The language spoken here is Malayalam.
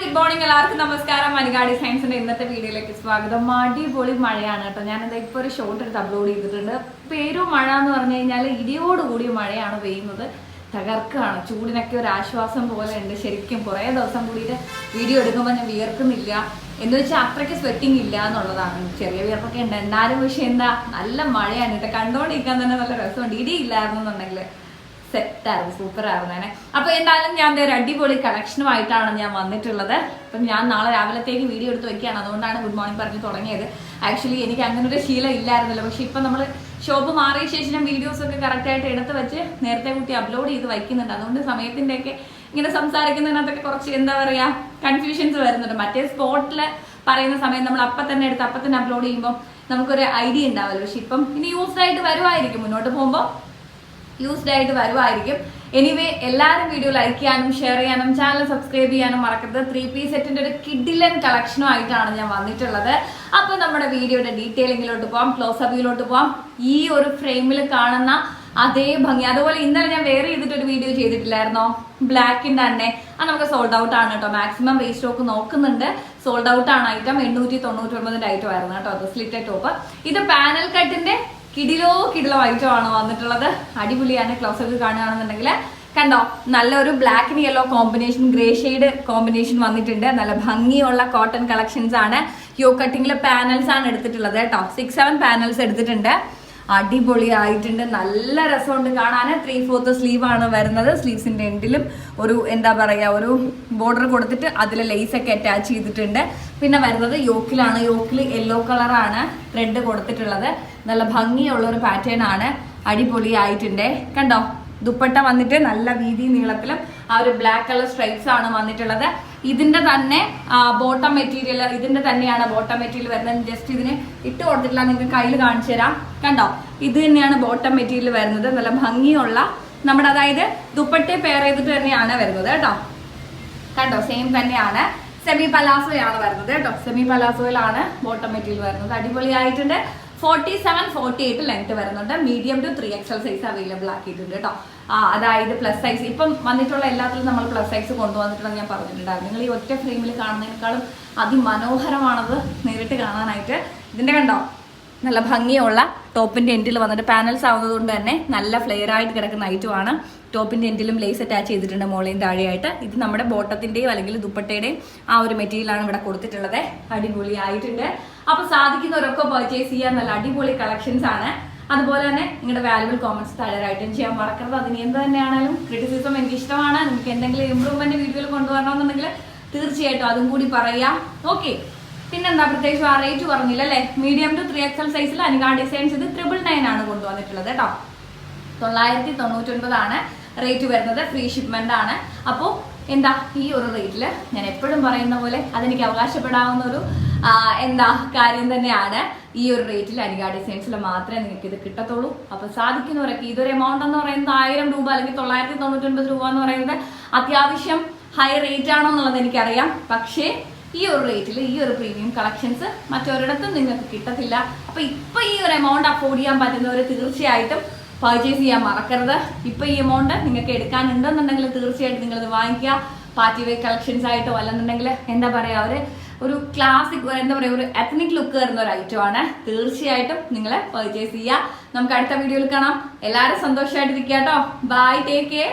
ഗുഡ് മോർണിംഗ് എല്ലാവർക്കും നമസ്കാരം. മണികാടി സയൻസിന്റെ ഇന്നത്തെ വീഡിയോയിലേക്ക് സ്വാഗതം. അടിപൊളി മഴയാണ് കേട്ടോ. ഞാനിത് ഇപ്പോൾ ഒരു ഷോർട്ട് എടുത്ത് അപ്ലോഡ് ചെയ്തിട്ടുണ്ട്. പേരും മഴ എന്ന് പറഞ്ഞു കഴിഞ്ഞാൽ ഇടിയോടുകൂടിയ മഴയാണ് പെയ്യുന്നത്. തകർക്കുകയാണ്. ചൂടിനൊക്കെ ഒരു ആശ്വാസം പോലെ ഉണ്ട്. ശരിക്കും കുറേ ദിവസം കൂടിയിട്ട് വീഡിയോ എടുക്കുമ്പോൾ ഞാൻ വിയർക്കുന്നില്ല. എന്ന് വെച്ചാൽ അത്രയ്ക്ക് സ്വെറ്റിംഗ് ഇല്ല എന്നുള്ളതാണ്. ചെറിയ വിയർപ്പൊക്കെ ഉണ്ട്. എന്നാലും പക്ഷെ എന്താ നല്ല മഴയാണ്. കേട്ടോ കണ്ടോണ്ടിരിക്കാൻ തന്നെ നല്ല രസമുണ്ട്. ഇടിയില്ലായിരുന്നു എന്നുണ്ടെങ്കിൽ സെറ്റായിരുന്നു സൂപ്പർ ആയിരുന്നു അതിനെ അപ്പൊ എന്തായാലും ഞാൻ ഒരു അടിപൊളി കളക്ഷനുമായിട്ടാണ് ഞാൻ വന്നിട്ടുള്ളത്. അപ്പം ഞാൻ നാളെ രാവിലത്തേക്ക് വീഡിയോ എടുത്ത് വെക്കുകയാണ്. അതുകൊണ്ടാണ് ഗുഡ് മോർണിംഗ് പറഞ്ഞ് തുടങ്ങിയത്. ആക്ച്വലി എനിക്ക് അങ്ങനെ ഒരു ശീലം ഇല്ലായിരുന്നല്ലോ. പക്ഷെ ഇപ്പം നമ്മൾ ഷോപ്പ് മാറിയ ശേഷം വീഡിയോസ് ഒക്കെ കറക്റ്റായിട്ട് എടുത്ത് വെച്ച് നേരത്തെ കുട്ടി അപ്ലോഡ് ചെയ്ത് വയ്ക്കുന്നുണ്ട്. അതുകൊണ്ട് സമയത്തിന്റെയൊക്കെ ഇങ്ങനെ സംസാരിക്കുന്നതിനകത്തൊക്കെ കുറച്ച് എന്താ പറയുക കൺഫ്യൂഷൻസ് വരുന്നുണ്ട്. മറ്റേ സ്പോട്ടിൽ പറയുന്ന സമയം നമ്മൾ അപ്പം തന്നെ എടുത്ത് അപ്പം തന്നെ അപ്ലോഡ് ചെയ്യുമ്പോൾ നമുക്കൊരു ഐഡിയ ഉണ്ടാവില്ല. പക്ഷെ ഇപ്പം ഇനി യൂസ്ഡ് ആയിട്ട് വരുമായിരിക്കും മുന്നോട്ട് പോകുമ്പോൾ യൂസ്ഡ് ആയിട്ട് വരുമായിരിക്കും എനിവേ എല്ലാവരും വീഡിയോ ലൈക്ക് ചെയ്യാനും ഷെയർ ചെയ്യാനും ചാനൽ സബ്സ്ക്രൈബ് ചെയ്യാനും മറക്കരുത്. ത്രീ പീസ് സെറ്റിന്റെ ഒരു കിഡിലൻ കളക്ഷനും ആയിട്ടാണ് ഞാൻ വന്നിട്ടുള്ളത്. അപ്പൊ നമ്മുടെ വീഡിയോയുടെ ഡീറ്റെയിലിങ്ങിലോട്ട് പോവാം ക്ലോസ് അപ്പിലോട്ട് പോവാം. ഈ ഒരു ഫ്രെയിമിൽ കാണുന്ന അതേ ഭംഗി. അതുപോലെ ഇന്നലെ ഞാൻ വേറെ ചെയ്തിട്ട് ഒരു വീഡിയോ ചെയ്തിട്ടില്ലായിരുന്നോ ബ്ലാക്കിന്റെ തന്നെ. അത് നമുക്ക് സോൾഡ് ഔട്ട് ആണ് കേട്ടോ. മാക്സിമം റീസ്റ്റോക്ക് നോക്കുന്നുണ്ട്. സോൾഡ് ഔട്ട് ആണ് ഐറ്റം എണ്ണൂറ്റി തൊണ്ണൂറ്റി ഒമ്പതിന്റെ ഐറ്റം ആയിരുന്നു കേട്ടോ. അത് സ്ലിറ്റ് ടോപ്പ് ഇത് പാനൽ കട്ടിന്റെ കിടിലോ കിടിലോ ഐറ്റം ആണ് വന്നിട്ടുള്ളത്. അടിപൊളിയാണ്. ക്ലോസ് ഒക്കെ കാണുകയാണെന്നുണ്ടെങ്കിൽ കണ്ടോ നല്ലൊരു ബ്ലാക്കിന് yellow combination grey shade combination വന്നിട്ടുണ്ട്. നല്ല ഭംഗിയുള്ള കോട്ടൺ കളക്ഷൻസ് ആണ്. യോ കട്ടിങ്ങിലെ പാനൽസ് ആണ് എടുത്തിട്ടുള്ളത് കേട്ടോ. സിക്സ് സെവൻ പാനൽസ് എടുത്തിട്ടുണ്ട്. അടിപൊളിയായിട്ടുണ്ട്. നല്ല രസമുണ്ട് കാണാൻ ത്രീ ഫോർത്ത് സ്ലീവ് ആണ് വരുന്നത്. സ്ലീവ്സിന്റെ എൻഡിലും ഒരു എന്താ പറയുക ഒരു ബോർഡർ കൊടുത്തിട്ട് അതിൽ ലേസ് ഒക്കെ അറ്റാച്ച് ചെയ്തിട്ടുണ്ട്. പിന്നെ വരുന്നത് യോക്കിലാണ്. യോക്കിൽ യെല്ലോ കളറാണ് റെഡ് കൊടുത്തിട്ടുള്ളത്. നല്ല ഭംഗിയുള്ള ഒരു പാറ്റേൺ ആണ് അടിപൊളി ആയിട്ടുണ്ട് കണ്ടോ? ദുപ്പട്ട വന്നിട്ട് നല്ല വീതി നീളത്തിലും ആ ഒരു ബ്ലാക്ക് കളർ സ്ട്രൈപ്സ് ആണ് വന്നിട്ടുള്ളത്. ഇതിന്റെ തന്നെ ബോട്ടം മെറ്റീരിയൽ ഇതിന്റെ തന്നെയാണ് ബോട്ടം മെറ്റീരിയൽ വരുന്നത്. ജസ്റ്റ് ഇതിന് ഇട്ട് കൊടുത്തിട്ടില്ല നിങ്ങൾക്ക് കയ്യിൽ കാണിച്ചു തരാം. കണ്ടോ? ഇത് തന്നെയാണ് ബോട്ടം മെറ്റീരിയൽ വരുന്നത്. നല്ല ഭംഗിയുള്ള നമ്മുടെ അതായത് ദുപ്പട്ടെ പെയർ ചെയ്തിട്ട് തന്നെയാണ് വരുന്നത് കേട്ടോ. കണ്ടോ? സെയിം തന്നെയാണ്. സെമി പലാസോയാണ് വരുന്നത് കേട്ടോ. സെമി പലാസോയിലാണ് ബോട്ടം മെറ്റീരിയൽ വരുന്നത്. അടിപൊളിയായിട്ടുണ്ട്. Forty seven forty eight length വരുന്നുണ്ട് medium to three XL size available ആക്കിയിട്ടുണ്ട് കേട്ടോ. അതായത് പ്ലസ് സൈസ് ഇപ്പം വന്നിട്ടുള്ള എല്ലാത്തിലും നമ്മൾ പ്ലസ് സൈസ് കൊണ്ടുവന്നിട്ടുണ്ടെന്ന് ഞാൻ പറഞ്ഞിട്ടുണ്ടായിരുന്നു. നിങ്ങൾ ഈ ഒറ്റ ഫ്രെയിമിൽ കാണുന്നതിനേക്കാളും അതിമനോഹരമാണത് നേരിട്ട് കാണാനായിട്ട്. ഇതിന്റെ കണ്ടോ? നല്ല ഭംഗിയുള്ള ടോപ്പിന്റെ എൻഡിൽ വന്നിട്ട് പാനൽസ് ആവുന്നത് കൊണ്ട് തന്നെ നല്ല ഫ്ലെയർ ആയിട്ട് കിടക്കുന്ന ഐറ്റമാണ് ടോപ്പിന്റെ എൻഡിലും ലേസ് അറ്റാച്ച് ചെയ്തിട്ടുണ്ട് മോളയും താഴെയായിട്ട്. ഇത് നമ്മുടെ ബോട്ടത്തിന്റെയും അല്ലെങ്കിൽ ദുപ്പട്ടയുടെയും ആ ഒരു മെറ്റീരിയലാണ് ഇവിടെ കൊടുത്തിട്ടുള്ളത്. അടിപൊളി ആയിട്ടുണ്ട് അപ്പൊ സാധിക്കുന്നവരൊക്കെ പർച്ചേസ് ചെയ്യാൻ നല്ല അടിപൊളി കളക്ഷൻസ് ആണ്. അതുപോലെ തന്നെ നിങ്ങളുടെ വാല്യുബിൾ കോമൻസ് താഴെ ഐറ്റം ചെയ്യാൻ മറക്കരുത്. അതിന് എന്ത് തന്നെയാണെങ്കിലും ക്രിറ്റിസിസം എനിക്ക് ഇഷ്ടമാണ്. നിങ്ങൾക്ക് എന്തെങ്കിലും ഇമ്പ്രൂവ്മെന്റ് വീഡിയോയിൽ കൊണ്ടുവരണമെന്നുണ്ടെങ്കിൽ തീർച്ചയായിട്ടും അതും കൂടി പറയാം. ഓക്കെ പിന്നെന്താ പ്രത്യേകിച്ച് ആ റേറ്റ് പറഞ്ഞില്ല അല്ലേ? മീഡിയം ടു ത്രീ എക്സൽ സൈസിൽ അനുകാ ഡിസൈൻസ് ഇത് ട്രിപ്പിൾ നയൻ ആണ് കൊണ്ടുവന്നിട്ടുള്ളത് കേട്ടോ. തൊള്ളായിരത്തി തൊണ്ണൂറ്റൊൻപതാണ് റേറ്റ് വരുന്നത് ഫ്രീ ഷിപ്മെന്റ് ആണ്. അപ്പോൾ എന്താ ഈ ഒരു റേറ്റിൽ ഞാൻ എപ്പോഴും പറയുന്ന പോലെ അതെനിക്ക് അവകാശപ്പെടാവുന്ന ഒരു എന്താ കാര്യം തന്നെയാണ് ഈ ഒരു റേറ്റിൽ അനിക ഡിസൈൻസിൽ മാത്രമേ നിങ്ങൾക്ക് ഇത് കിട്ടത്തുള്ളൂ. അപ്പൊ സാധിക്കുന്നവരൊക്കെ ഇതൊരു എമൗണ്ട് എന്ന് പറയുന്നത് ആയിരം രൂപ അല്ലെങ്കിൽ തൊള്ളായിരത്തി തൊണ്ണൂറ്റൊൻപത് രൂപ എന്ന് പറയുന്നത് അത്യാവശ്യം ഹൈ റേറ്റ് ആണോ എന്നുള്ളത് എനിക്കറിയാം. പക്ഷേ ഈ ഒരു റേറ്റിൽ ഈ ഒരു പ്രീമിയം കളക്ഷൻസ് മറ്റൊരിടത്തും നിങ്ങൾക്ക് കിട്ടത്തില്ല. അപ്പോൾ ഇപ്പോൾ ഈ ഒരു എമൗണ്ട് അഫോർഡ് ചെയ്യാൻ പറ്റുന്നവർ തീർച്ചയായിട്ടും പർച്ചേസ് ചെയ്യാൻ മറക്കരുത്. ഇപ്പോൾ ഈ എമൗണ്ട് നിങ്ങൾക്ക് എടുക്കാനുണ്ടെന്നുണ്ടെങ്കിൽ തീർച്ചയായിട്ടും നിങ്ങളത് വാങ്ങിക്കുക. പാർട്ടി വെയർ കളക്ഷൻസ് ആയിട്ടോ അല്ലെന്നുണ്ടെങ്കിൽ എന്താ പറയുക ഒരു ഒരു ക്ലാസിക് എന്താ പറയുക ഒരു എത്നിക് ലുക്ക് വരുന്ന ഒരു ഐറ്റം ആണ്. തീർച്ചയായിട്ടും നിങ്ങൾ പർച്ചേസ് ചെയ്യുക. നമുക്ക് അടുത്ത വീഡിയോയിൽ കാണാം. എല്ലാവരും സന്തോഷമായിട്ടിരിക്കുക കേട്ടോ. Bye take care